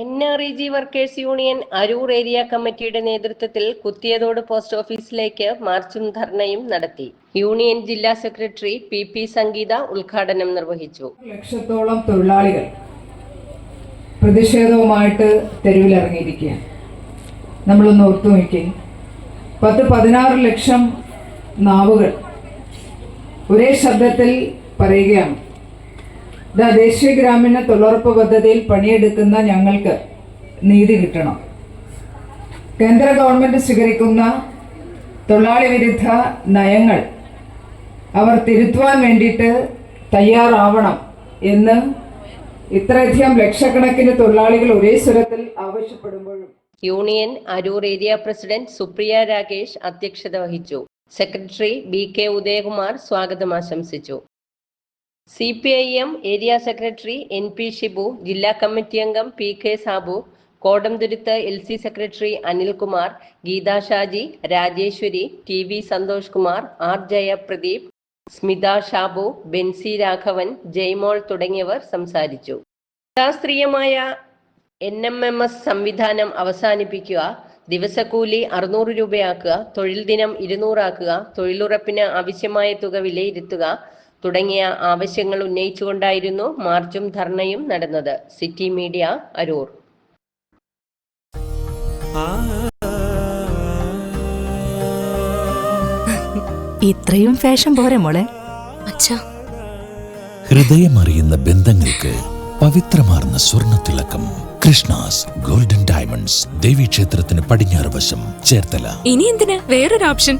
N R E G workers union Aroor area കമ്മിറ്റിയുടെ നേതൃത്വത്തിൽ Kuthiyathode post ഓഫീസിലേക്ക് മാർച്ചും ധർണയും നടത്തി. യൂണിയൻ ജില്ലാ സെക്രട്ടറി പി പി സംഗീത ഉദ്ഘാടനം നിർവഹിച്ചു. ലക്ഷത്തോളം തൊഴിലാളികൾ പ്രതിഷേധവുമായിട്ട് തെരുവിലിറങ്ങിയിരിക്കുകയാണ്. നമ്മളൊന്ന് ഓർത്തു നോക്കി പത്ത് പതിനാറ് ലക്ഷം നാവുകൾ ഒരേ ശബ്ദത്തിൽ പറയുകയാണ്. ദേശീയ ഗ്രാമീണ തൊഴിലുറപ്പ് പദ്ധതിയിൽ പണിയെടുക്കുന്ന ഞങ്ങൾക്ക് നീതി കിട്ടണം. കേന്ദ്ര ഗവൺമെന്റ് സ്വീകരിക്കുന്ന തൊഴിലാളി വിരുദ്ധ നയങ്ങൾ അവർ തിരുത്തുവാൻ വേണ്ടിയിട്ട് തയ്യാറാവണം എന്ന് ഇത്രയധികം ലക്ഷക്കണക്കിന് തൊഴിലാളികൾ ഒരേ സ്വരത്തിൽ ആവശ്യപ്പെടുമ്പോഴും union Aroor area president Supriya Rakesh അധ്യക്ഷത വഹിച്ചു. സെക്രട്ടറി ബി കെ ഉദയകുമാർ സ്വാഗതം ആശംസിച്ചു. C P I M area secretary N P Shibu ജില്ലാ കമ്മിറ്റി അംഗം P K Sabu Kodamthuruth L C secretary Anilkumar Geetha Shaji Rajeswari T V Santhosh Kumar R Jayapradeep Smitha Shabu Benzy Raghavan Jaymol തുടങ്ങിയവർ സംസാരിച്ചു. ശാസ്ത്രീയമായ N M M S സംവിധാനം അവസാനിപ്പിക്കുക ദിവസക്കൂലി അറുന്നൂറ് രൂപയാക്കുക തൊഴിൽ ദിനം ഇരുന്നൂറാക്കുക തൊഴിലുറപ്പിന് ആവശ്യമായ തുക വിലയിരുത്തുക തുടങ്ങിയ ആവശ്യങ്ങൾ ഉന്നയിച്ചുകൊണ്ടായിരുന്നു മാർച്ചും ധർണയും നടന്നത്. City media Aroor. ഇത്രയും ഫാഷൻ പോരെ മോളെ? ഹൃദയം ഹൃദയമറിയുന്ന ബന്ധങ്ങൾക്ക് പവിത്രമാർന്ന സ്വർണത്തിളക്കം കൃഷ്ണാസ് ഗോൾഡൻ ഡയമണ്ട്സ്. ദേവീക്ഷേത്രത്തിന് പടിഞ്ഞാറ് വശം ചേർത്തല. ഇനി എന്തിനാ? വേറൊരു ഓപ്ഷൻ